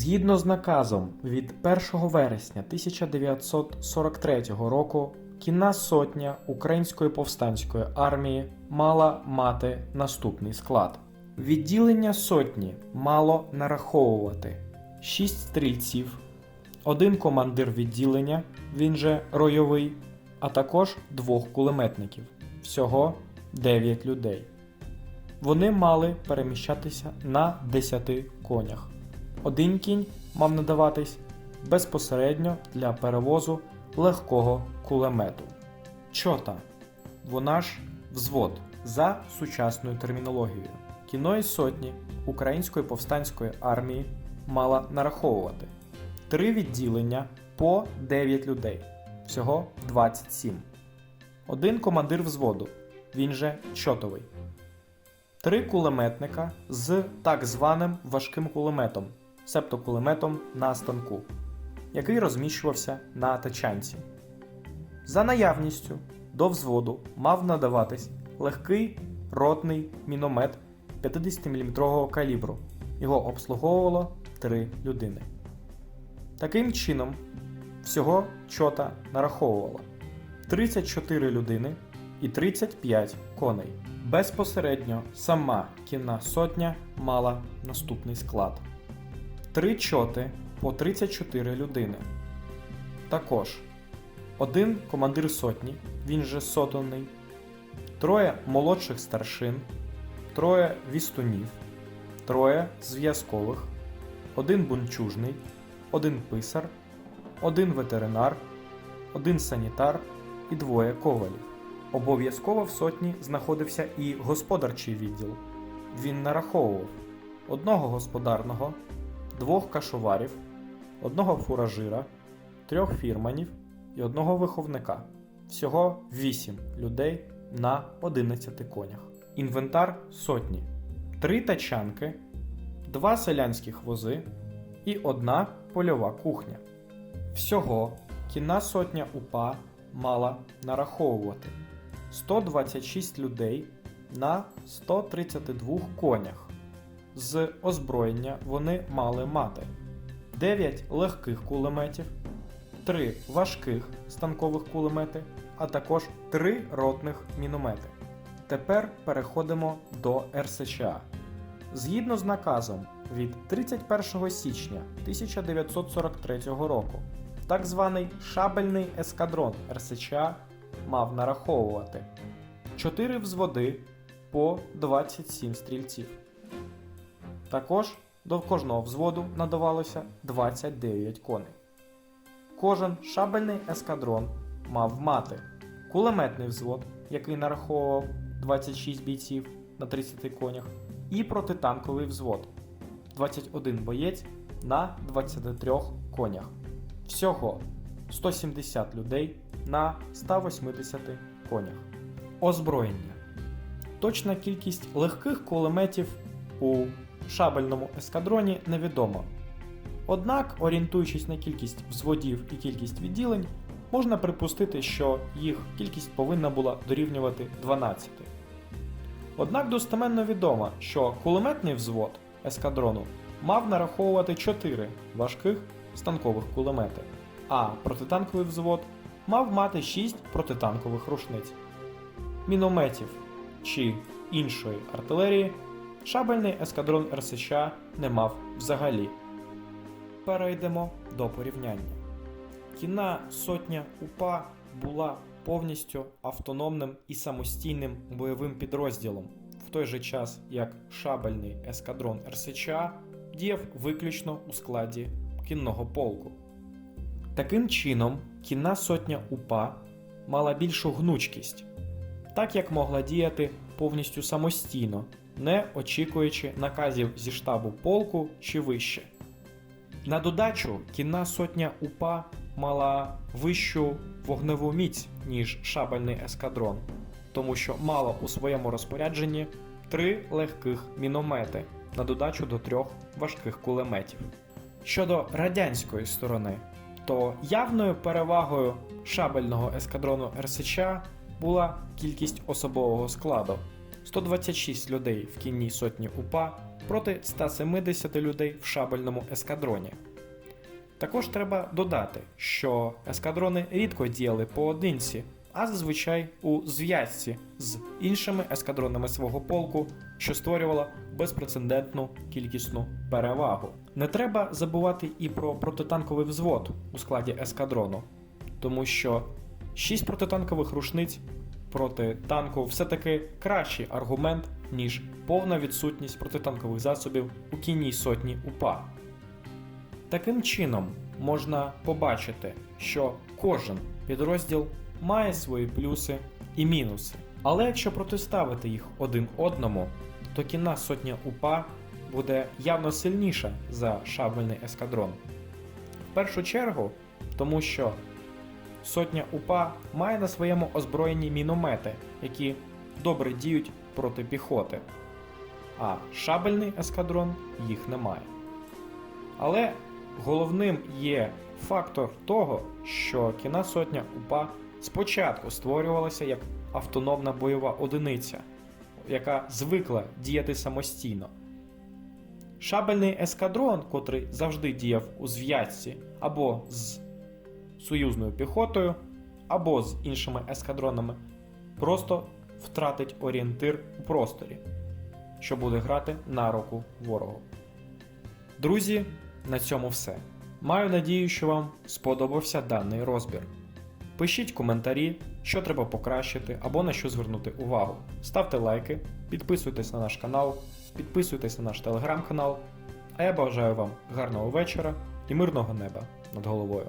Згідно з наказом від 1 вересня 1943 року, кінна сотня Української повстанської армії мала мати наступний склад. Відділення сотні мало нараховувати 6 стрільців, один командир відділення, він же ройовий, а також двох кулеметників. Всього 9 людей. Вони мали переміщатися на 10 конях. Один кінь мав надаватись безпосередньо для перевозу легкого кулемету. Чота. Вона ж взвод за сучасною термінологією. Кіної сотні Української повстанської армії мала нараховувати три відділення по 9 людей, всього 27. Один командир взводу, він же чотовий. Три кулеметника з так званим важким кулеметом, себто кулеметом на станку, який розміщувався на тачанці. За наявністю до взводу мав надаватись легкий ротний міномет 50-мм калібру. Його обслуговувало три людини. Таким чином, всього чота нараховувала 34 людини і 35 коней. Безпосередньо сама кінна сотня мала наступний склад: три чоти по 34 людини. Також один командир сотні, він же сотонний, троє молодших старшин, троє вістунів, троє зв'язкових, один бунчужний, один писар, один ветеринар, один санітар і двоє ковалів. Обов'язково в сотні знаходився і господарчий відділ. Він нараховував одного господарного, двох кашоварів, одного фуражира, трьох фірманів і одного виховника. Всього 8 людей на 11 конях. Інвентар сотні, три тачанки, два селянських вози і одна польова кухня. Всього кінна сотня УПА мала нараховувати 126 людей на 132 конях. З озброєння вони мали мати 9 легких кулеметів, 3 важких станкових кулемети, а також 3 ротних міномети. Тепер переходимо до РСЧА. Згідно з наказом від 31 січня 1943 року, так званий шабельний ескадрон РСЧА мав нараховувати 4 взводи по 27 стрільців. Також до кожного взводу надавалося 29 коней. Кожен шабельний ескадрон мав мати кулеметний взвод, який нараховував 26 бійців на 30 конях, і протитанковий взвод 21 боєць на 23 конях. Всього 170 людей на 180 конях. Озброєння. Точна кількість легких кулеметів у шабельному ескадроні невідома. Однак, орієнтуючись на кількість взводів і кількість відділень, можна припустити, що їх кількість повинна була дорівнювати 12. Однак достеменно відомо, що кулеметний взвод ескадрону мав нараховувати 4 важких станкових кулемети, а протитанковий взвод мав мати 6 протитанкових рушниць. Мінометів чи іншої артилерії шабельний ескадрон РСЧ не мав взагалі. Перейдемо до порівняння. Кінна сотня УПА була повністю автономним і самостійним бойовим підрозділом, в той же час як шабельний ескадрон РСЧА діяв виключно у складі кінного полку. Таким чином, кінна сотня УПА мала більшу гнучкість, так як могла діяти повністю самостійно, не очікуючи наказів зі штабу полку чи вище. На додачу, кінна сотня УПА мала вищу вогневу міць, ніж шабельний ескадрон, тому що мала у своєму розпорядженні три легких міномети на додачу до трьох важких кулеметів. Щодо радянської сторони, то явною перевагою шабельного ескадрону РСЧ була кількість особового складу 126 людей в кінній сотні УПА проти 170 людей в шабельному ескадроні. Також треба додати, що ескадрони рідко діяли поодинці, а зазвичай у зв'язці з іншими ескадронами свого полку, що створювало безпрецедентну кількісну перевагу. Не треба забувати і про протитанковий взвод у складі ескадрону, тому що 6 протитанкових рушниць проти танку все-таки кращий аргумент, ніж повна відсутність протитанкових засобів у кінній сотні УПА. Таким чином можна побачити, що кожен підрозділ має свої плюси і мінуси. Але якщо протиставити їх один одному, то кінна сотня УПА буде явно сильніша за шабельний ескадрон. В першу чергу, тому що сотня УПА має на своєму озброєнні міномети, які добре діють проти піхоти, а шабельний ескадрон їх не має. Але головним є фактор того, що кіна сотня УПА спочатку створювалася як автономна бойова одиниця, яка звикла діяти самостійно. Шабельний ескадрон, котрий завжди діяв у зв'язці або з союзною піхотою, або з іншими ескадронами, просто втратить орієнтир у просторі, що буде грати на руку ворогу. Друзі, на цьому все. Маю надію, що вам сподобався даний розбір. Пишіть коментарі, що треба покращити або на що звернути увагу. Ставте лайки, підписуйтесь на наш канал, підписуйтесь на наш телеграм-канал. А я бажаю вам гарного вечора і мирного неба над головою.